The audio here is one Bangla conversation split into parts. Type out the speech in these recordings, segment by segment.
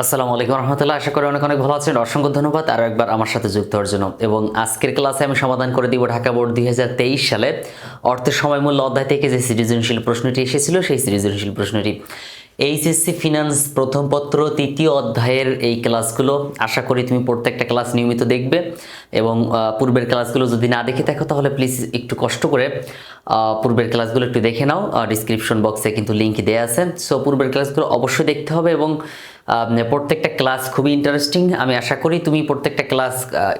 আসসালামু আলাইকুম রহমতুল্লাহ। আশা করি অনেক অনেক ভালো আছেন। অসংখ্য ধন্যবাদ আরও একবার আমার সাথে যুক্ত হওয়ার জন্য। এবং আজকের ক্লাসে আমি সমাধান করে দিব ঢাকা বোর্ড দুই হাজার তেইশ সালে অর্থের সময়, মূল্য অধ্যায় থেকে যে সৃজনশীল প্রশ্নটি এসেছিল, সেই সৃজনশীল প্রশ্নটি। এইচএসসি ফিনান্স প্রথম পত্র, তৃতীয় অধ্যায়ের এই ক্লাসগুলো, আশা করি তুমি প্রত্যেকটা ক্লাস নিয়মিত দেখবে। এবং পূর্বের ক্লাসগুলো যদি না দেখে থাকো, তাহলে প্লিজ একটু কষ্ট করে পূর্বের ক্লাসগুলো একটু দেখে নাও। ডিসক্রিপশন বক্সে কিন্তু লিঙ্ক দেওয়া আছে। সো পূর্বের ক্লাসগুলো অবশ্যই দেখতে হবে এবং প্রত্যেকটা ক্লাস খুবই ইন্টারেস্টিং আমি আশা করি তুমি প্রত্যেকটা ক্লাস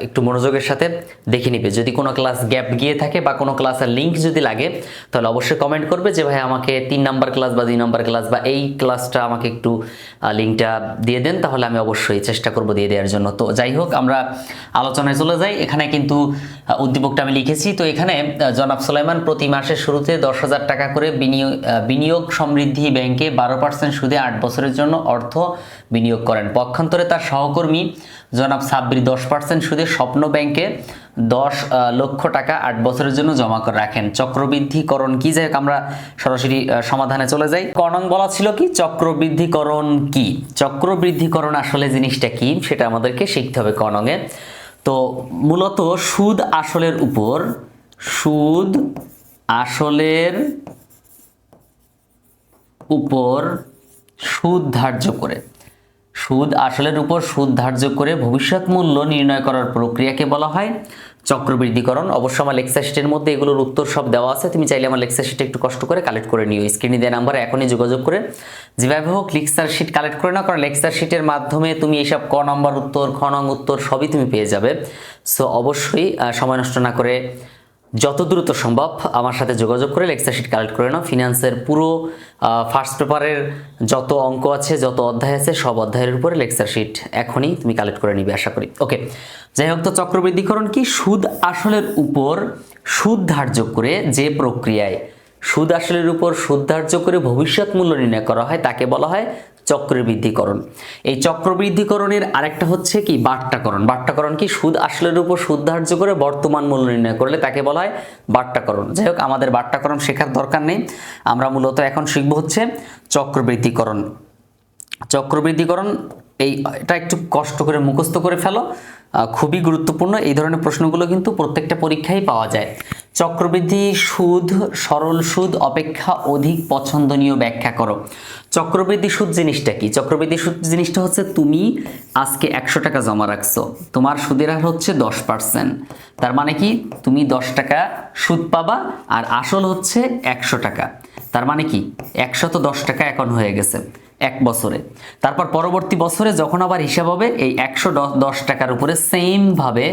একটু মনোযোগের সাথে দেখে নিবে। যদি কোনো ক্লাস গ্যাপ গিয়ে থাকে বা কোনো ক্লাসের লিঙ্ক যদি লাগে, তাহলে অবশ্যই কমেন্ট করবে যে, ভাই, আমাকে তিন নাম্বার ক্লাস বা দুই নাম্বার ক্লাস বা এই ক্লাসটা আমাকে একটু লিঙ্কটা দিয়ে দেন, তাহলে আমি অবশ্যই চেষ্টা করব দিয়ে দেওয়ার জন্য। তো যাই হোক, আমরা আলোচনায় চলে যাই। এখানে কিন্তু উদ্দীপকটা আমি লিখেছি। তো এখানে জনাব সুলাইমান, প্রতি মাসের শুরুতে দশ হাজার টাকা করে বিনিয়োগ বিনিয়োগ সমৃদ্ধি ব্যাংকে বারো পার্সেন্ট সুদে আট বছরের জন্য অর্থ বিনিয়োগ করেন। পক্ষান্তরে তার সহকর্মী জনাব সাব্বির দশ পার্সেন্ট সুদে স্বপ্ন ব্যাংকে দশ লক্ষ টাকা আট বছরের জন্য জমা করে রাখেন। চক্রবৃদ্ধিকরণ কি? যাই আমরা সরাসরি সমাধানে চলে যাই। কনং বলা ছিল কি? চক্রবৃদ্ধিকরণ কি? চক্রবৃদ্ধিকরণ আসলে জিনিসটা কি? সেটা আমাদেরকে শিখতে হবে কনঙে তো মূলত সুদ আসলের উপর, সুদ আসলের উপর সুদ ধার্য করে। সুদ আসলের উপর সুদ ধার্য করে ভবিষ্যৎ মূল্য নির্ণয় করার প্রক্রিয়াকে বলা হয় চক্রবৃদ্ধিকরণ। অবশ্য আমার লেকচার শিটের মধ্যে এগুলোর উত্তর সব দেওয়া আছে। তুমি চাইলে আমার লেকচার শিটে একটু কষ্ট করে কালেক্ট করে নিও। স্ক্রিনে দেওয়া নাম্বারে এখনই যোগাযোগ করে। যেভাবে হোক লেকচার শিট কালেক্ট করে না কারণ লেকচার শিটের মাধ্যমে তুমি এইসব ক নম্বর উত্তর, খ নং উত্তর সবই তুমি পেয়ে যাবে। সো অবশ্যই সময় নষ্ট না করে যত দ্রুত সম্ভব আমার সাথে যোগাযোগ করে লেকচার শিট কালেক্ট করে নাও। ফিনান্সের পুরো ফার্স্ট পেপারের যত অঙ্ক আছে, যত অধ্যায় আছে, সব অধ্যায়ের উপরে লেকচার শিট এখনই তুমি কালেক্ট করে নিবে, আশা করি। ওকে যাই হোক, তো চক্রবৃদ্ধিকরণ কি? সুদ আসলের উপর সুদ ধার্য করে যে প্রক্রিয়ায়, সুদ আসলের উপর সুদ ধার্য করে ভবিষ্যৎ মূল্য নির্ণয় করা হয়, তাকে বলা হয় চক্রবৃদ্ধিকরণ। এই চক্রবৃদ্ধিকরণের আরেকটা হচ্ছে কি? বাট্টাকরণ। বাট্টাকরণ কি? সুদ আসলের উপর সুদ ধার্য করে বর্তমান মূল্য নির্ণয় করলে তাকে বলা হয় বাট্টাকরণ। যাই হোক, আমাদের বাট্টাকরণ শেখার দরকার নেই। আমরা মূলত এখন শিখব হচ্ছে চক্রবৃদ্ধিকরণ। চক্রবৃদ্ধিকরণ, এই এটা একটু কষ্ট করে মুখস্থ করে ফেলো। খুবই গুরুত্বপূর্ণ। এই ধরনের প্রশ্নগুলো কিন্তু প্রত্যেকটা পরীক্ষায় পাওয়া যায়। চক্রবৃদ্ধি সুদ, সরল সুদ, অপেক্ষা অধিক পছন্দনীয় ব্যাখ্যা করো। চক্রবৃদ্ধি সুদ জিনিসটা কি? চক্রবৃদ্ধি সুদ জিনিসটা হচ্ছে তুমি আজকে একশো টাকা জমা রাখছো। তোমার সুদের হার হচ্ছে দশ পার্সেন্ট। তার মানে কি? তুমি দশ টাকা সুদ পাবা আর আসল হচ্ছে একশো টাকা। তার মানে কি? একশত দশ টাকা এখন হয়ে গেছে, এক বছরে। তারপর পরবর্তী বছরে যখন আবার হিসাব হবে, এই একশো দশ টাকার উপরে সেমভাবে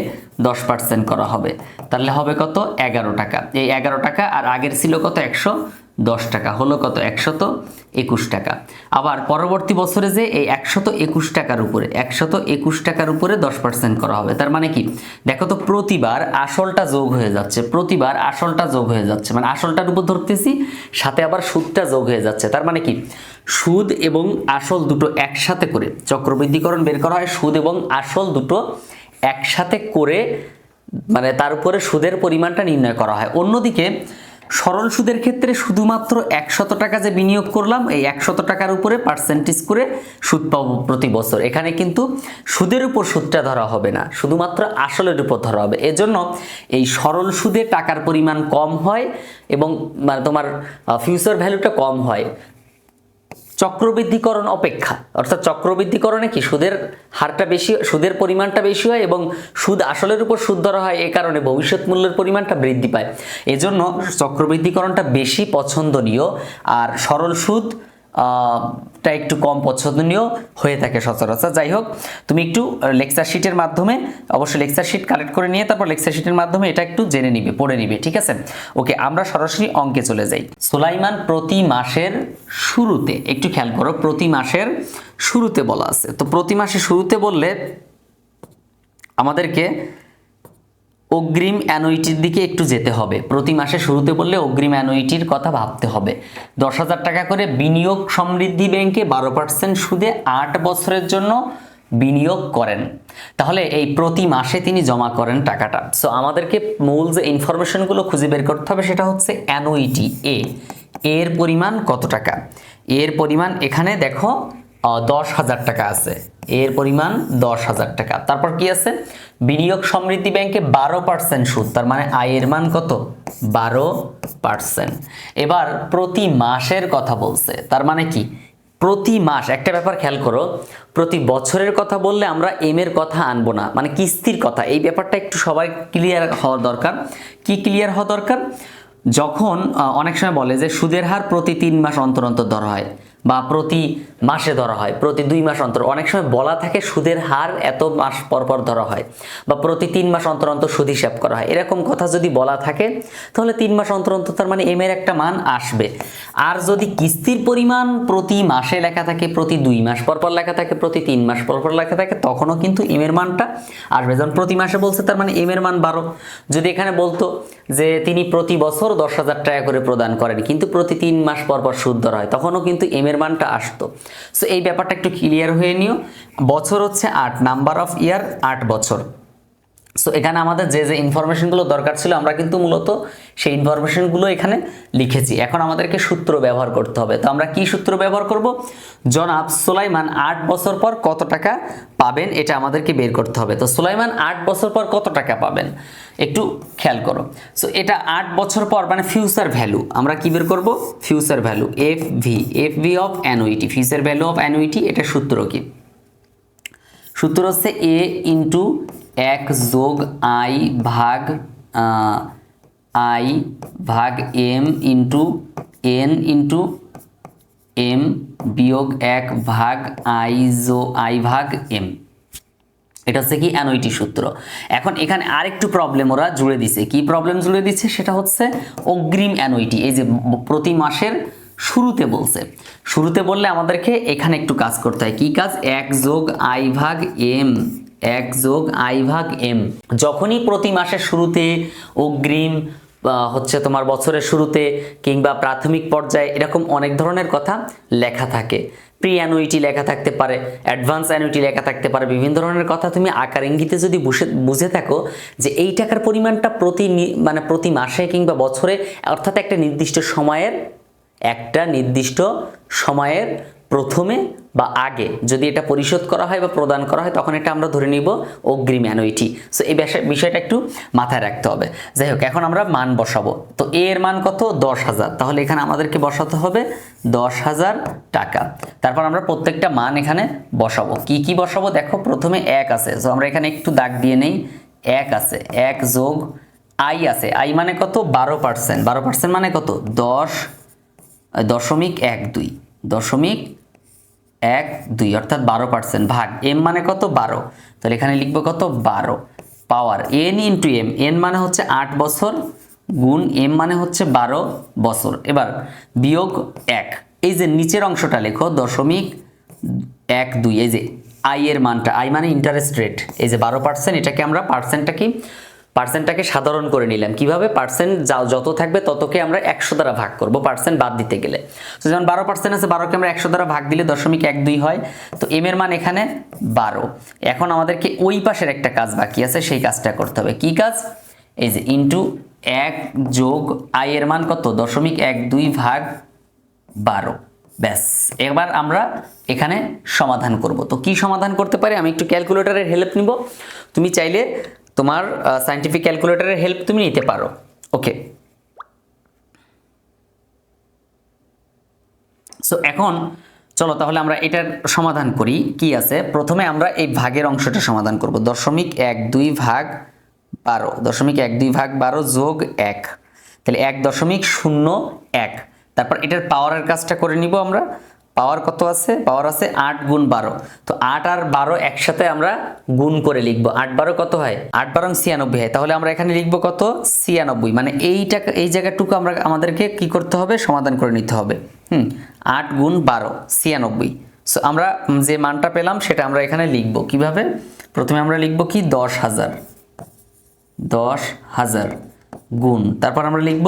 দশ পার্সেন্ট করা হবে। তাহলে হবে কত? এগারো টাকা। এই এগারো টাকা আর আগের ছিল কত? একশো দশ টাকা। হলো কত? একশত একুশ টাকা। আবার পরবর্তী বছরে যে এই একশত একুশ টাকার উপরে, একশত একুশ টাকার উপরে দশ পার্সেন্ট করা হবে। তার মানে কি? দেখো তো প্রতিবার আসলটা যোগ হয়ে যাচ্ছে। প্রতিবার আসলটা যোগ হয়ে যাচ্ছে। মানে আসলটার উপর ধরতেছি, সাথে আবার সুদটা যোগ হয়ে যাচ্ছে। তার মানে কি? সুদ এবং আসল দুটো একসাথে করে চক্রবৃদ্ধিকরণ বের করা হয়। সুদ এবং আসল দুটো একসাথে করে মানে তার উপরে সুদের পরিমাণটা নির্ণয় করা হয়। অন্যদিকে সরল সুদের ক্ষেত্রে শুধুমাত্র একশত টাকা যে বিনিয়োগ করলাম, এই একশত টাকার উপরে পার্সেন্টেজ করে সুদ পাবো প্রতি বছর। এখানে কিন্তু সুদের উপর সুদটা ধরা হবে না, শুধুমাত্র আসলের উপর ধরা হবে। এজন্য এই সরল সুদে টাকার পরিমাণ কম হয় এবং মানে তোমার ফিউচার ভ্যালুটা কম হয়। চক্রবৃদ্ধিকরণ অপেক্ষা। অর্থাৎ চক্রবৃদ্ধিকরণে কি সুদের হারটা বেশি, সুদের পরিমাণটা বেশি হয় এবং সুদ আসলের উপর সুদ ধরা হয়, এ কারণে ভবিষ্যৎ মূল্যের পরিমাণটা বৃদ্ধি পায়। এজন্য চক্রবৃদ্ধিকরণটা বেশি পছন্দনীয় আর সরল সুদ টা একটু কম পছন্দনীয় হয়ে থাকে সচরাচর। যাই হোক, তুমি একটু লেকচার শিটের মাধ্যমে অবশ্যই লেকচার শিট কালেক্ট করে নিয়ে তারপর লেকচার শিটের মাধ্যমে এটা একটু জেনে নিবে, পড়ে নিবে, ঠিক আছে? ওকে, আমরা সরাসরি অঙ্কে চলে যাই। সুলাইমান প্রতি মাসের শুরুতে, একটু খেয়াল করো, প্রতি মাসের শুরুতে বলা আছে। তো প্রতি মাসের শুরুতে বললে আমাদেরকে অগ্রিম অ্যানুইটির দিকে একটু যেতে হবে। প্রতি মাসে শুরুতে বললে অগ্রিম অ্যানুইটির কথা ভাবতে হবে। দশ হাজার টাকা করে বিনিয়োগ সমৃদ্ধি ব্যাংকে বারো পার্সেন্ট সুদে আট বছরের জন্য বিনিয়োগ করেন। তাহলে এই প্রতি মাসে তিনি জমা করেন টাকাটা। সো আমাদেরকে মূল যে ইনফরমেশনগুলো খুঁজে বের করতে হবে সেটা হচ্ছে অ্যানুইটি এ এর পরিমাণ কত টাকা? এর পরিমাণ এখানে দেখো দশ হাজার টাকা আছে। এর পরিমাণ দশ হাজার টাকা। তারপর কি আছে? বিনিয়োগ সমৃদ্ধি ব্যাংকে বারো পার্সেন্ট সুদ। তার মানে আয়ের মান কত? বারো পার্সেন্ট। এবার প্রতি মাসের কথা বলছে। তার মানে কি? প্রতি মাস, একটা ব্যাপার খেয়াল করো, প্রতি বছরের কথা বললে আমরা এম এর কথা আনব না। মানে কিস্তির কথা। এই ব্যাপারটা একটু সবাই ক্লিয়ার হওয়া দরকার। কি ক্লিয়ার হওয়া দরকার? যখন অনেক সময় বলে যে সুদের হার প্রতি তিন মাস অন্তর অন্তর ধরা হয় বা প্রতি মাসে ধরা হয়, প্রতি দুই মাস অন্তর। অনেক সময় বলা থাকে সুদের হার এত মাস পর পর ধরা হয় বা প্রতি তিন মাস অন্তর অন্তর সুদ হিসাব করা হয়। এরকম কথা যদি বলা থাকে, তাহলে তিন মাস অন্তর অন্তর তার মানে এম এর একটা মান আসবে। আর যদি কিস্তির পরিমাণ প্রতি মাসে লেখা থাকে, প্রতি দুই মাস পর পর লেখা থাকে, প্রতি তিন মাস পর পর লেখা থাকে, তখনও কিন্তু এম এর মানটা আসবে। যেমন প্রতি মাসে বলছে তার মানে এম এর মান বারো। যদি এখানে বলতো যে তিনি প্রতি বছর দশ হাজার টাকা করে প্রদান করেন, কিন্তু প্রতি তিন মাস পর পর সুদ ধরা হয়, তখনও কিন্তু এম এর মানটা আসতো। সো এই ব্যাপারটা একটু ক্লিয়ার হয়ে নিও। বছর হচ্ছে আট নাম্বার অফ ইয়ার আট বছর। সো এখানে আমাদের যে যে ইনফরমেশনগুলো দরকার ছিল, আমরা কিন্তু মূলত সেই ইনফরমেশনগুলো এখানে লিখেছি। এখন আমাদেরকে সূত্র ব্যবহার করতে হবে। তো আমরা কি সূত্র ব্যবহার করব? জনাব সুলাইমান আট বছর পর কত টাকা পাবেন? এটা আমাদেরকে বের করতে হবে। তো সুলাইমান আট বছর পর কত টাকা পাবেন? একটু খেয়াল করো। সো এটা আট বছর পর মানে ফিউচার ভ্যালু আমরা কি বের করব? Future value F V F V of annuity future value of annuity এটা সূত্র কি? সূত্র হচ্ছে এ ইন্টু এক যোগ আই ভাগ আই ভাগ M into N into M বিয়োগ এক ভাগ আই জো, আই ভাগ এম। এটা হচ্ছে কি অ্যানুইটি সূত্র। এখন এখানে আরেকটু প্রবলেম ওরা জুড়ে দিছে। কি প্রবলেম জুড়ে দিচ্ছে? সেটা হচ্ছে অগ্রিম অ্যানুইটি। এই যে প্রতি মাসের শুরুতে বলছে। শুরুতে বললে আমাদেরকে এখানে একটু কাজ করতে হয়। কি কাজ? এক যোগ আই ভাগ এম। এক যোগ আই ভাগ এম। যখনই প্রতি মাসের শুরুতে অগ্রিম হচ্ছে তোমার বছরের শুরুতে কিংবা প্রাথমিক পর্যায়ে এরকম অনেক ধরনের কথা লেখা থাকে। প্রি অ্যানুইটি লেখা থাকতে পারে অ্যাডভান্স অ্যানুইটি লেখা থাকতে পারে, বিভিন্ন ধরনের কথা তুমি আকার ইঙ্গিতে যদি বুঝে বুঝে থাকো যে এই টাকার পরিমাণটা প্রতি মানে প্রতি মাসে কিংবা বছরে, অর্থাৎ একটা নির্দিষ্ট সময়ের, একটা নির্দিষ্ট সময়ের প্রথমে বা আগে যদি এটা পরিশোধ করা হয় বা প্রদান করা হয়, তখন এটা আমরা ধরে নিব অগ্রিম অ্যানুইটি সো এই বিষয়টা একটু মাথায় রাখতে হবে। যাই হোক, এখন আমরা মান বসাবো। তো এ এর মান কত? দশ হাজার। তাহলে এখানে আমাদেরকে বসাতে হবে দশ হাজার টাকা। তারপর আমরা প্রত্যেকটা মান এখানে বসাবো। কি কি বসাবো? দেখো, প্রথমে এক আছে। সো আমরা এখানে একটু দাগ দিয়ে নেই। এক আছে। এক যোগ আই আছে। আই মানে কত? বারো পার্সেন্ট। বারো পার্সেন্ট মানে কত? দশ, দশমিক এক দুই। দশমিক এক, দুই, অর্থাৎ বারো পার্সেন্ট ভাগ। এম মানে কত? বারো। তাহলে এখানে লিখব কত? বারো। Power N into M N মানে হচ্ছে আট বছর গুণ এম মানে হচ্ছে বারো বছর। এবার বিয়োগ এক। এই যে নিচের অংশটা লেখো, দশমিক এক, দুই, এই যে আই এর মানটা আই মানে ইন্টারেস্ট রেট এই যে বারো পার্সেন্ট এটাকে আমরা পার্সেন্টটা কি? পার্সেন্টটাকে সাধারণ করে নিলাম। কীভাবে পার্সেন্ট যত থাকবে ততকে আমরা একশো দ্বারা ভাগ করব পার্সেন্ট বাদ দিতে গেলে। তো যেমন বারো পার্সেন্ট আছে, বারোকে আমরা একশো দ্বারা ভাগ দিলে দশমিক এক দুই হয়। তো এম এর মান এখানে বারো। এখন আমাদেরকে ওই পাশের একটা কাজ বাকি আছে, সেই কাজটা করতে হবে। কি কাজ? এই যে ইন্টু এক যোগ আই এর মান কত? দশমিক এক দুই ভাগ বারো। ব্যাস। এবার আমরা এখানে সমাধান করব। তো কি সমাধান করতে পারি? আমি একটু ক্যালকুলেটরের হেল্প নিব। তুমি চাইলে তোমার সায়েন্টিফিক ক্যালকুলেটরের হেল্প তুমি নিতে পারো। ওকে সো এখন চলো তাহলে আমরা এটার সমাধান করি। কি আছে? প্রথমে আমরা এই ভাগের অংশটা সমাধান করব। দশমিক এক দুই ভাগ বারো। দশমিক এক দুই ভাগ বারো যোগ এক। তাহলে এক দশমিক শূন্য এক। তারপর এটার পাওয়ারের কাজটা করে নিব আমরা। পাওয়ার কত আছে? পাওয়ার আছে আট গুণ বারো। তো আট আর বারো একসাথে আমরা গুণ করে লিখব। আট বারো কত হয়? আট বারো ছিয়ানব্বই হয়। তাহলে আমরা এখানে লিখব কত? ছিয়ানব্বই। মানে এইটা এই জায়গাটুকু আমরা, আমাদেরকে কি করতে হবে? সমাধান করে নিতে হবে। হুম? আট গুণ বারো, ছিয়ানব্বই। সো আমরা যে মানটা পেলাম, সেটা আমরা এখানে লিখব। কীভাবে? প্রথমে আমরা লিখব কি? দশ হাজার। দশ হাজার গুণ। তারপর আমরা লিখব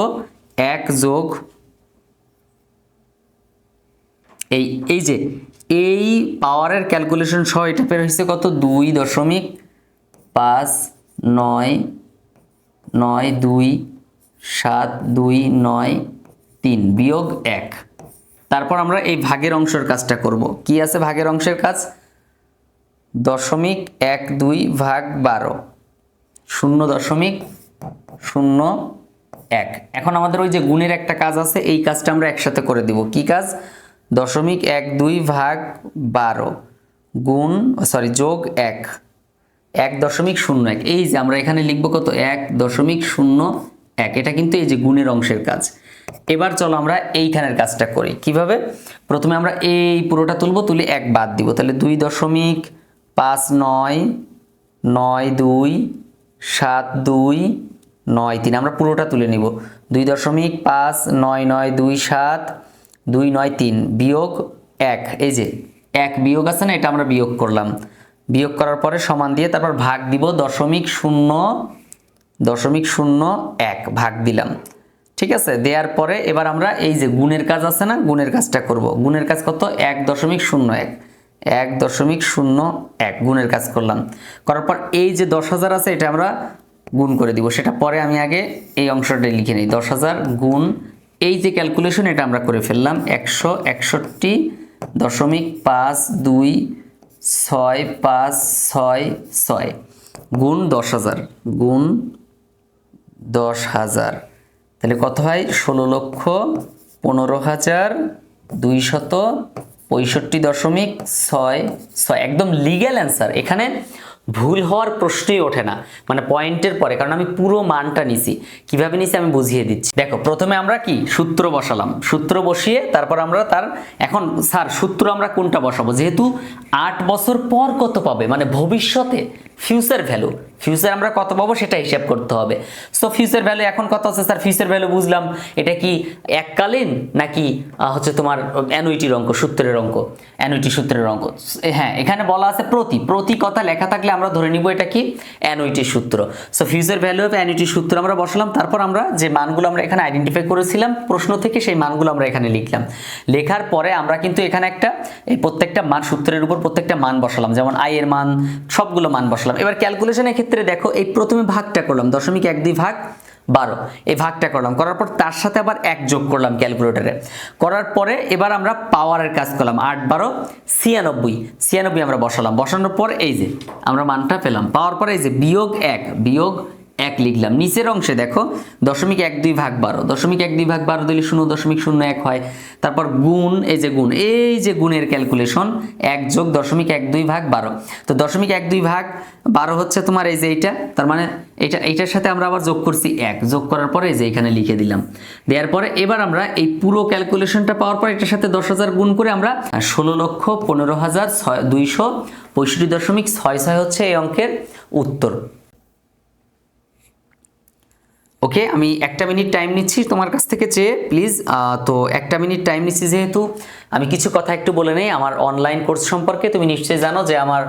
এক যোগ এই এই যে, এই পাওয়ারের ক্যালকুলেশন সহ এটা বের হয়েছে কত? দুই দশমিক পাঁচ নয় নয় দুই, সাত দুই, নয় তিন বিয়োগ এক। তারপর আমরা এই ভাগের অংশের কাজটা করব। কি আছে ভাগের অংশের কাজ? দশমিক এক দুই ভাগ বারো। শূন্য দশমিক শূন্য এক। এখন আমাদের ওই যে গুণের একটা কাজ আছে, এই কাজটা আমরা একসাথে করে দিব। কি কাজ? দশমিক এক দুই ভাগ বারো গুণ সরি যোগ এক। এক দশমিক শূন্য এক। এই যে আমরা এখানে লিখব কত? এক দশমিক শূন্য এক। এটা কিন্তু এই যে গুণের অংশের কাজ। এবার চলো আমরা এইখানের কাজটা করি। কীভাবে? প্রথমে আমরা এই পুরোটা তুলবো, তুলে এক বাদ দিব। তাহলে দুই দশমিক পাঁচ নয় নয় দুই, সাত দুই, নয় তিন। আমরা পুরোটা তুলে নিব। দুই দশমিক পাঁচ, নয় নয় দুই, সাত দুই নয় তিন, বিয়োগ এক। এই যে এক বিয়োগ আছে না, এটা আমরা বিয়োগ করলাম। বিয়োগ করার পরে সমান দিয়ে তারপর ভাগ দিব দশমিক শূন্য দশমিক শূন্য এক, ভাগ দিলাম। ঠিক আছে? দেওয়ার পরে এবার আমরা এই যে গুণের কাজ আছে না, গুণের কাজটা করব। গুণের কাজ কত? এক দশমিক শূন্য এক। এক দশমিক শূন্য এক, গুণের কাজ করলাম। করার পর এই যে দশ হাজার আছে, এটা আমরা গুণ করে দিব। সেটা পরে আমি আগে এই অংশটা লিখে নিই। দশ হাজার গুণ এই যে ক্যালকুলেশন এটা আমরা করে ফেললাম, একশো একষট্টি দশমিক পাঁচ দুই ছয় পাঁচ ছয় ছয় গুণ দশ হাজার, গুণ দশ হাজার। তাহলে কত হয়? ষোলো লক্ষ পনেরো হাজার দুইশত পঁয়ষট্টি দশমিক ছয় ছয়। একদম লিগ্যাল অ্যান্সার এখানে ভুল হওয়ার প্রশ্নই ওঠে না। মানে পয়েন্টের পরে, কারণ আমি পুরো মানটা নিছি। কীভাবে নিছি আমি বুঝিয়ে দিচ্ছি। দেখো, প্রথমে আমরা কি? সূত্র বসালাম। সূত্র বসিয়ে তারপর আমরা তার এখন, স্যার, সূত্র আমরা কোনটা বসাবো? যেহেতু আট বছর পর কত পাবে? মানে ভবিষ্যতে ফিউচার ভ্যালু ফিউচার আমরা কত পাবো সেটা হিসাব করতে হবে। সো ফিউচার ভ্যালু এখন কত আছে? স্যার ফিউচার ভ্যালু বুঝলাম। এটা কি এককালীন নাকি হচ্ছে তোমার অ্যানুইটির অঙ্ক, সূত্রের অঙ্ক? অ্যানুইটি সূত্রের অঙ্ক। হ্যাঁ এখানে বলা আছে প্রতি। প্রতি কথা লেখা থাকলে আমরা ধরে নিব এটা কি? অ্যানুইটির সূত্র। সো ফিউচার ভ্যালু অফ অ্যানুইটির সূত্র আমরা বসালাম। তারপর আমরা যে মানগুলো আমরা এখানে আইডেন্টিফাই করেছিলাম, প্রশ্ন থেকে সেই মানগুলো আমরা এখানে লিখলাম। লেখার পরে আমরা কিন্তু এখানে একটা, এই প্রত্যেকটা মান সূত্রের উপর প্রত্যেকটা মান বসালাম। যেমন আই এর মান, সবগুলো মান বসালাম। এবার ক্যালকুলেশনের ক্ষেত্রে দেখো, এই প্রথমে ভাগটা করলাম, দশমিক এক, দুই ভাগ, বারো। এই ভাগটা করলাম, করার পর তার সাথে আবার এক যোগ করলাম ক্যালকুলেটারে। করার পরে এবার আমরা পাওয়ারের কাজ করলাম, আট, বারো, ছিয়ানব্বই। ছিয়ানব্বই আমরা বসালাম, বসানোর পর এই যে, আমরা মানটা পেলাম, পাওয়ার পরে এই যে বিয়োগ এক, বিয়োগ এক লিখলাম। নিচের অংশে দেখো, দশমিক এক দুই ভাগ বারো। দশমিক এক দুই ভাগ বারো দিলে শূন্য, দশমিক শূন্য এক হয়। তারপর গুণ, এই যে গুণ, এই যে গুণের ক্যালকুলেশন এক যোগ দশমিক এক দুই ভাগ বারো। তো দশমিক এক দুই ভাগ বারো হচ্ছে তোমার এই যে এইটা, তার মানে এটা, এইটার সাথে আমরা আবার যোগ করছি এক। যোগ করার পরে এই যে এখানে লিখে দিলাম। দেওয়ার পরে এবার আমরা এই পুরো ক্যালকুলেশনটা পাওয়ার পর এটার সাথে দশ হাজার গুণ করে আমরা ষোলো লক্ষ পনেরো হাজার ছয়, দুইশো পঁয়ষট্টি দশমিক ছয় ছয় হচ্ছে এই অঙ্কের উত্তর। ওকে আমি একটা মিনিট টাইম নিচ্ছি তোমার কাছ থেকে চেয়ে প্লিজ তো একটা মিনিট টাইম নিচ্ছি যেহেতু, আমি কিছু কথা একটু বলে নেই, আমার অনলাইন কোর্স সম্পর্কে তুমি নিশ্চয়ই জানো যে আমার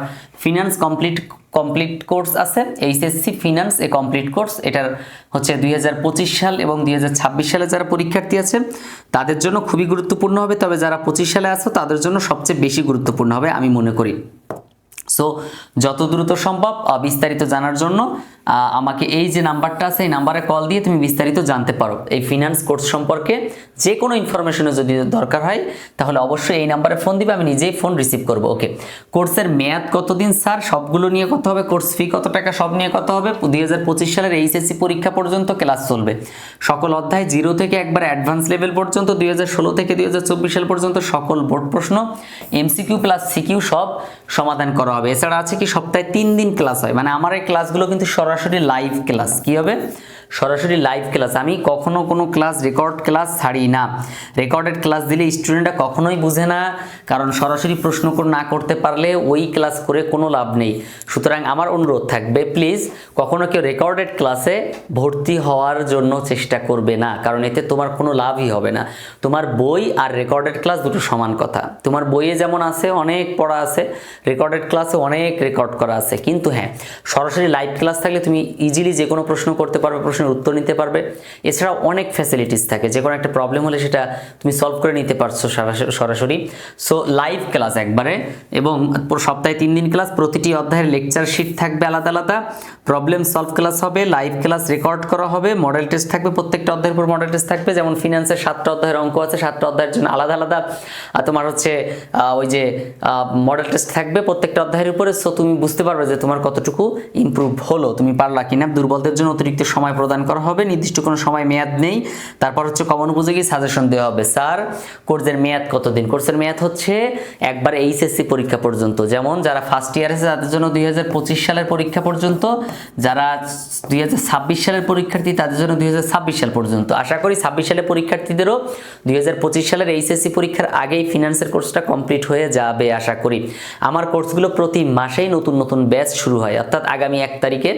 ফিনান্স কমপ্লিট কমপ্লিট কোর্স আছে এইচএসসি ফিনান্স এ কমপ্লিট কোর্স এটার হচ্ছে দুই হাজার পঁচিশ সাল এবং দুই হাজার ছাব্বিশ সালে যারা পরীক্ষার্থী আছে, তাদের জন্য খুবই গুরুত্বপূর্ণ হবে, তবে যারা পঁচিশ সালে আছো, তাদের জন্য সবচেয়ে বেশি গুরুত্বপূর্ণ হবে, আমি মনে করি। সো যত দ্রুত সম্ভব বিস্তারিত জানার জন্য আমাকে এই যে নাম্বারটা আছে, এই নাম্বারে কল দিয়ে তুমি বিস্তারিত জানতে পারো। এই ফিনান্স কোর্স সম্পর্কে যে কোনো ইনফরমেশনে যদি দরকার হয়, তাহলে অবশ্যই এই নাম্বারে ফোন দিবে, আমি নিজেই ফোন রিসিভ করব। ওকে কোর্সের মেয়াদ কতদিন স্যার সবগুলো নিয়ে কত হবে। কোর্স ফি কত টাকা, সব নিয়ে কত হবে। দুই হাজার পঁচিশ সালের এইচএসসি পরীক্ষা পর্যন্ত ক্লাস চলবে। সকল অধ্যায় জিরো থেকে একবার অ্যাডভান্স লেভেল পর্যন্ত, দুই হাজার ষোলো থেকে দুই হাজার চব্বিশ সাল পর্যন্ত সকল বোর্ড প্রশ্ন এমসিকিউ প্লাস সিকিউ সব সমাধান করা হবে এছাড়া আছে কি সপ্তাহে তিন দিন ক্লাস হয়। মানে আমার এই ক্লাসগুলো কিন্তু সরাসরি লাইভ ক্লাস কি হবে? সরাসরি লাইভ ক্লাস আমি কখনো কোনো ক্লাস রেকর্ড ক্লাস ছাড়ি না। রেকর্ডেড ক্লাস দিলে স্টুডেন্টরা কখনোই বুঝে না, কারণ সরাসরি প্রশ্ন না করতে পারলে ওই ক্লাস করে কোনো লাভ নেই। সুতরাং আমার অনুরোধ থাকবে প্লিজ কখনো কেউ রেকর্ডেড ক্লাসে ভর্তি হওয়ার জন্য চেষ্টা করবে না, কারণ এতে তোমার কোনো লাভই হবে না। তোমার বই আর রেকর্ডেড ক্লাস দুটো সমান কথা। তোমার বইয়ে যেমন আছে, অনেক পড়া আছে রেকর্ডেড ক্লাসে অনেক রেকর্ড করা আছে। কিন্তু হ্যাঁ সরাসরি লাইভ ক্লাস থাকলে তুমি ইজিলি যে কোনো প্রশ্ন করতে পারবে প্রশ্নের উত্তর নিতে পারবে। এছাড়াও অনেক ফ্যাসিলিটিস থাকে যে কোনো একটা প্রবলেম হলে সেটা তুমি সলভ করে নিতে পারছ সরাসরি- সো লাইভ ক্লাস একবারে এবং সপ্তাহে তিন দিন ক্লাস প্রতিটি অধ্যায়ের লেকচার শিট থাকবে আলাদা আলাদা। প্রবলেম সলভ ক্লাস হবে লাইভ ক্লাস রেকর্ড করা হবে মডেল টেস্ট থাকবে, প্রত্যেকটা অধ্যায়ের উপর মডেল টেস্ট থাকবে। যেমন ফিনান্সের সাতটা অধ্যায়ের অঙ্ক আছে, সাতটা অধ্যায়ের জন্য আলাদা আলাদা। আর তোমার হচ্ছে ওই যে মডেল টেস্ট থাকবে প্রত্যেকটা অধ্যায়ের উপরে। সো তুমি বুঝতে পারবে যে তোমার কতটুকু ইম্প্রুভ হলো, তুমি পারলা কিনা, দুর্বলদের জন্য অতিরিক্ত সময় প্রদান করা হবে, নির্দিষ্ট কোনো সময় মেয়াদ নেই। তারপর হচ্ছে কমন উপযোগী সাজেশন দেওয়া হবে স্যার কোর্সের মেয়াদ কতদিন? কোর্সের মেয়াদ হচ্ছে একবার এইচএসসি পরীক্ষা পর্যন্ত। যেমন যারা ফার্স্ট ইয়ার আছে, তাদের জন্য দুই হাজার পঁচিশ সালের পরীক্ষা পর্যন্ত। যারা দুই হাজার ছাব্বিশ সালের পরীক্ষার্থী, তাদের জন্য দুই হাজার ছাব্বিশ সাল পর্যন্ত। আশা করি ছাব্বিশ সালের পরীক্ষার্থীদেরও দুই হাজার পঁচিশ সালের এইচএসসি পরীক্ষার আগেই ফিনান্সের কোর্সটা কমপ্লিট হয়ে যাবে, আশা করি। আমার কোর্সগুলো প্রতি মাসেই নতুন নতুন ব্যাচ শুরু হয়। অর্থাৎ আগামী এক তারিখে,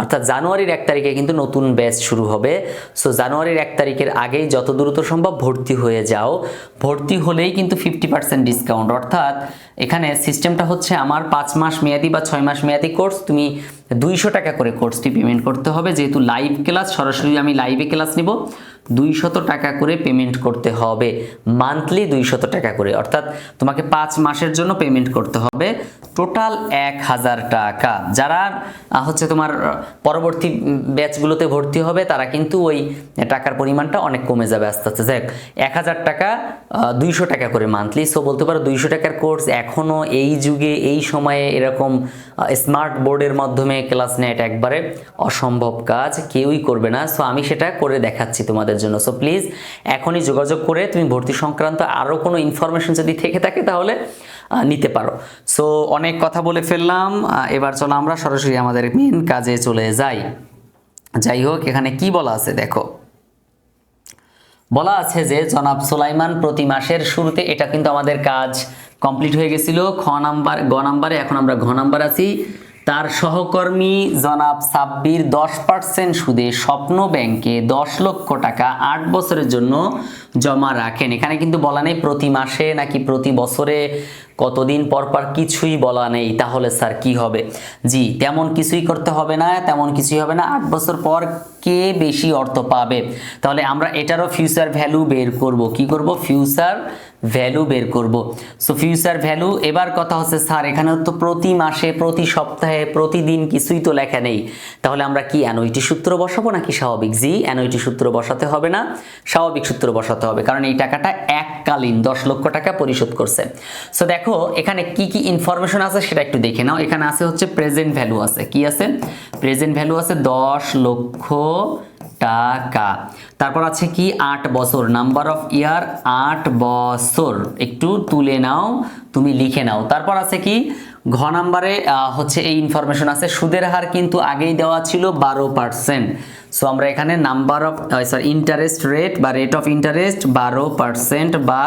অর্থাৎ জানুয়ারির এক তারিখে কিন্তু নতুন ব্যাচ শুরু হবে। সো জানুয়ারির এক তারিখের আগেই যত দ্রুত সম্ভব ভর্তি হয়ে যাও। ভর্তি হলেই কিন্তু ফিফটি পার্সেন্ট ডিসকাউন্ট অর্থাৎ এখানে সিস্টেমটা হচ্ছে আমার পাঁচ মাস মেয়াদি বা ছয় মাস মেয়াদি কোর্স তুমি দুইশো টাকা করে কোর্সটি পেমেন্ট করতে হবে। যেহেতু লাইভ ক্লাস সরাসরি আমি লাইভে ক্লাস নিব। দুইশত টাকা করে পেমেন্ট করতে হবে। মান্থলি দুইশত টাকা করে। অর্থাৎ তোমাকে পাঁচ মাসের জন্য পেমেন্ট করতে হবে। টোটাল এক হাজার টাকা। যারা হচ্ছে তোমার পরবর্তী ব্যাচগুলোতে ভর্তি হবে, তারা কিন্তু ওই টাকার পরিমাণটা অনেক কমে যাবে আস্তে আস্তে। দেখ এক হাজার টাকা দুইশো টাকা করে মান্থলি সো বলতে পারো দুইশো টাকার কোর্স এখনও এই যুগে, এই সময়ে এরকম স্মার্ট বোর্ডের মাধ্যমে ক্লাস নেয় এটা একবারে অসম্ভব কাজ, কেউই করবে না। সো আমি সেটা করে দেখাচ্ছি তোমাদের জন্য। সো প্লিজ এখনই যোগাযোগ করে তুমি ভর্তি সংক্রান্ত আরও কোনো ইনফরমেশন যদি থেকে থাকে তাহলে নিতে পারো। সো অনেক কথা বলে ফেললাম। এবার চলো আমরা সরাসরি আমাদের মেন কাজে চলে যাই। যাই হোক, এখানে কি বলা আছে দেখো। বলা আছে যে, জনাব সোলাইমান প্রতি মাসের শুরুতে এটা কিন্তু আমাদের কাজ কমপ্লিট হয়ে গেছিল। খ নাম্বার, গ নাম্বারে, এখন আমরা ঘ নাম্বার আছি। তার সহকর্মী জনাব সাব্বির দশ পার্সেন্ট সুদে স্বপ্ন ব্যাংকে দশ লক্ষ টাকা আট বছরের জন্য জমা রাখেন। এখানে কিন্তু বলা নেই প্রতি মাসে নাকি প্রতি বছরে কতদিন পর পর কিছুই বলা নেই। তাহলে স্যার কি হবে? জি, তেমন কিছুই করতে হবে না, তেমন কিছুই হবে না। আট বছর পর কে বেশি অর্থ পাবে? তাহলে আমরা এটারও ফিউচার ভ্যালু বের করব। কি করব? ফিউচার ভ্যালু বের করব। সো ফিউচার ভ্যালু এবার কথা হচ্ছে স্যার এখানে তো প্রতি মাসে, প্রতি সপ্তাহে, প্রতিদিন কিছুই তো লেখা নেই। তাহলে আমরা কি অ্যানুইটি সূত্র বসাবো নাকি স্বাভাবিক? জি অ্যানুইটি সূত্র বসাতে হবে না, স্বাভাবিক সূত্র বসাতে হবে। কারণ এই টাকাটা এককালীন, দশ লক্ষ টাকা পরিশোধ করছে। সো দেখো, এখানে কি কি ইনফরমেশন আছে সেটা একটু দেখে নাও। এখানে আছে হচ্ছে প্রেজেন্ট ভ্যালু আছে। কি আছে? প্রেজেন্ট ভ্যালু আছে দশ লক্ষ টাকা। তারপর আছে কি? আট বছর। নাম্বার অফ ইয়ার আট বছর। একটু তুলে নাও, তুমি লিখে নাও। তারপর আছে কি? ঘ নাম্বারে হচ্ছে এই ইনফরমেশন আছে। সুদের হার কিন্তু আগেই দেওয়া ছিল বারো পার্সেন্ট সো আমরা এখানে number of sorry interest rate বা রেট অফ ইন্টারেস্ট বারো পার্সেন্ট বা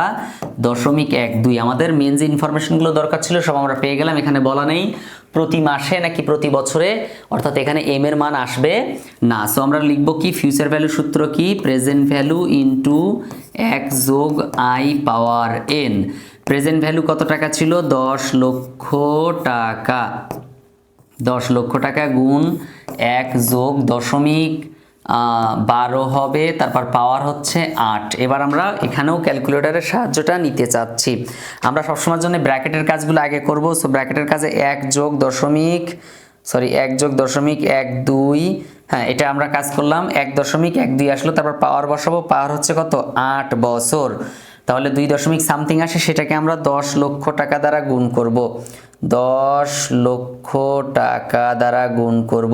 দশমিক এক দুই। আমাদের মেন যে ইনফরমেশনগুলো দরকার ছিল, সব আমরা পেয়ে গেলাম। এখানে বলা নেই। প্রতি মাসে নাকি প্রতি বছরে, অর্থাৎ এখানে এম এর মান আসবে না। সো আমরা লিখব কি ফিউচার ভ্যালু সূত্র কি? প্রেজেন্ট ভ্যালু ইনটু এক যোগ i power n present value কত টাকা ছিল? দশ লক্ষ টাকা। দশ লক্ষ টাকা গুণ এক যোগ দশমিক বারো হবে, তারপর পাওয়ার হচ্ছে আট। এবার আমরা এখানেও ক্যালকুলেটরের সাহায্যটা নিতে চাচ্ছি। আমরা সবসময়ের জন্য ব্র্যাকেটের কাজগুলো আগে করব। সো ব্র্যাকেটের কাজে এক যোগ দশমিক সরি এক যোগ দশমিক এক দুই। হ্যাঁ এটা আমরা কাজ করলাম। এক দশমিক এক দুই আসলো, তারপর পাওয়ার বসাবো। পাওয়ার হচ্ছে কত? আট বছর। তাহলে দুই দশমিক সামথিং আসে, সেটাকে আমরা দশ লক্ষ টাকা দ্বারা গুণ করব। দশ লক্ষ টাকা দ্বারা গুণ করব।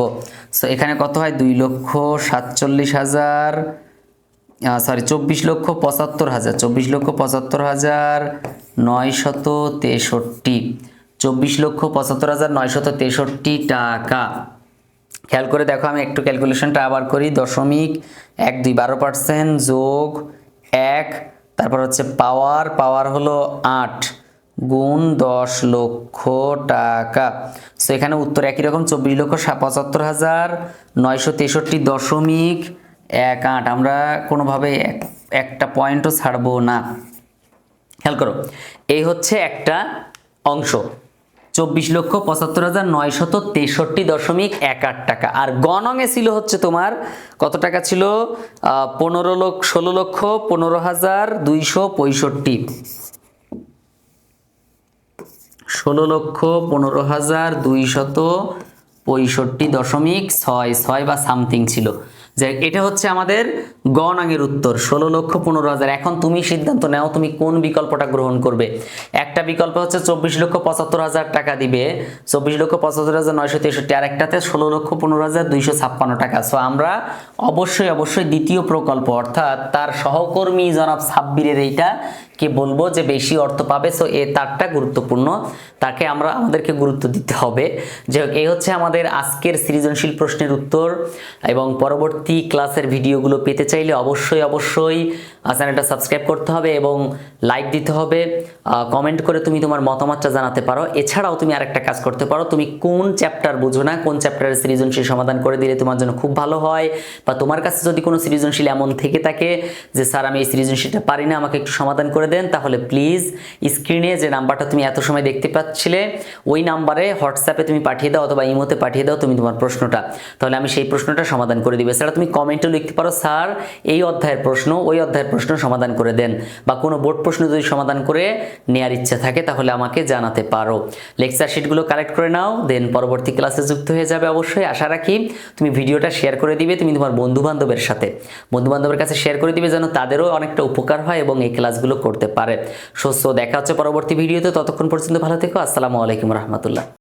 সো এখানে কত হয়? দুই লক্ষ সাতচল্লিশ হাজার সরি চব্বিশ লক্ষ পঁচাত্তর হাজার। চব্বিশ লক্ষ পঁচাত্তর হাজার নয়শত তেষট্টি। চব্বিশ লক্ষ পঁচাত্তর হাজার নয়শত তেষট্টি টাকা। খেয়াল করে দেখো, আমি একটু ক্যালকুলেশনটা আবার করি। দশমিক এক দুই বারো পার্সেন্ট যোগ এক, তারপর হচ্ছে পাওয়ার পাওয়ার হলো আট। গুণ দশ লক্ষ টাকা। সো এখানে উত্তর একই রকম, চব্বিশ লক্ষ পঁচাত্তর হাজার নয়শো তেষট্টি দশমিক এক আট। আমরা কোনোভাবে এক- একটা পয়েন্টও ছাড়বো না। খেয়াল করো, এই হচ্ছে একটা অংশ। চব্বিশ লক্ষ পঁচাত্তর হাজার নয়শত তেষট্টি দশমিক এক আট টাকা। আর গণঙে ছিল হচ্ছে তোমার, কত টাকা ছিল? পনেরো লক্ষ, ষোলো লক্ষ, পনেরো হাজার দুইশো পঁয়ষট্টি। ষোলো লক্ষ পনেরো হাজার দুইশত পঁয়ষট্টি দশমিক ছয় ছয় বা সামথিং ছিল। যে এটা হচ্ছে আমাদের গণাঙ্গের উত্তর। ষোলো লক্ষ পনেরো হাজার। এখন তুমি সিদ্ধান্ত নাও, তুমি কোন বিকল্পটা গ্রহণ করবে? একটা বিকল্প হচ্ছে চব্বিশ লক্ষ পঁচাত্তর হাজার টাকা দিবে। চব্বিশ লক্ষ পঁচাত্তর হাজার নয়শো তেষট্টি। আর একটাতে ষোলো লক্ষ পনেরো হাজার দুইশো ছাপ্পান্ন টাকা। সো আমরা অবশ্যই অবশ্যই দ্বিতীয় প্রকল্প, অর্থাৎ তার সহকর্মী জনাব সাব্বিরের এইটা কে বলব যে বেশি অর্থ পাবে সো এ তারটা গুরুত্বপূর্ণ। তাকে আমরা, আমাদেরকে গুরুত্ব দিতে হবে। যে এই হচ্ছে আমাদের আজকের সৃজনশীল প্রশ্নের উত্তর এবং পরবর্তী ক্লাসের ভিডিওগুলো পেতে চাইলে অবশ্যই অবশ্যই চ্যানেলটা সাবস্ক্রাইব করতে হবে এবং লাইক দিতে হবে। কমেন্ট করে তুমি তোমার মতামতটা জানাতে পারো। এছাড়াও তুমি আরেকটা কাজ করতে পারো। তুমি কোন চ্যাপ্টার বুঝো না, কোন চ্যাপ্টারের সৃজনশীল সমাধান করে দিলে তোমার জন্য খুব ভালো হয়, বা তোমার কাছে যদি কোনো সৃজনশীল এমন থেকে থাকে যে, স্যার, আমি এই সৃজনশীলটা পারি না, আমাকে একটু সমাধান করে দেন, তাহলে প্লিজ স্ক্রিনে যে নাম্বারটা তুমি এত সময় দেখতে পাচ্ছিলে, ওই নাম্বারে হোয়াটসঅ্যাপে তুমি পাঠিয়ে দাও অথবা ইমোতে পাঠিয়ে দাও তুমি তোমার প্রশ্নটা। তাহলে আমি সেই প্রশ্নটা সমাধান করে দিবে। এছাড়া তুমি কমেন্টও লিখতে পারো, স্যার, এই অধ্যায়ের প্রশ্ন, ওই অধ্যায়ের প্রশ্ন সমাধান করে দেন। বা কোনো বোর্ড প্রশ্ন যদি সমাধান করে নেয়ার ইচ্ছা থাকে, তাহলে আমাকে জানাতে পারো। লেকচার শিটগুলো কালেক্ট করে নাও, দেন পরবর্তী ক্লাসে যুক্ত হয়ে যাবে অবশ্যই। আশা রাখি তুমি ভিডিওটা শেয়ার করে দিবে তুমি তোমার বন্ধু বান্ধবের সাথে। বন্ধু বান্ধবের কাছে শেয়ার করে দিবে যেন তাদেরও অনেকটা উপকার হয় এবং এই ক্লাসগুলো করতে পারে। সুস্থ দেখা হচ্ছে পরবর্তী ভিডিওতে। ততক্ষণ পর্যন্ত ভালো থেকো। আসসালামু আলাইকুম রহমতুল্লাহ।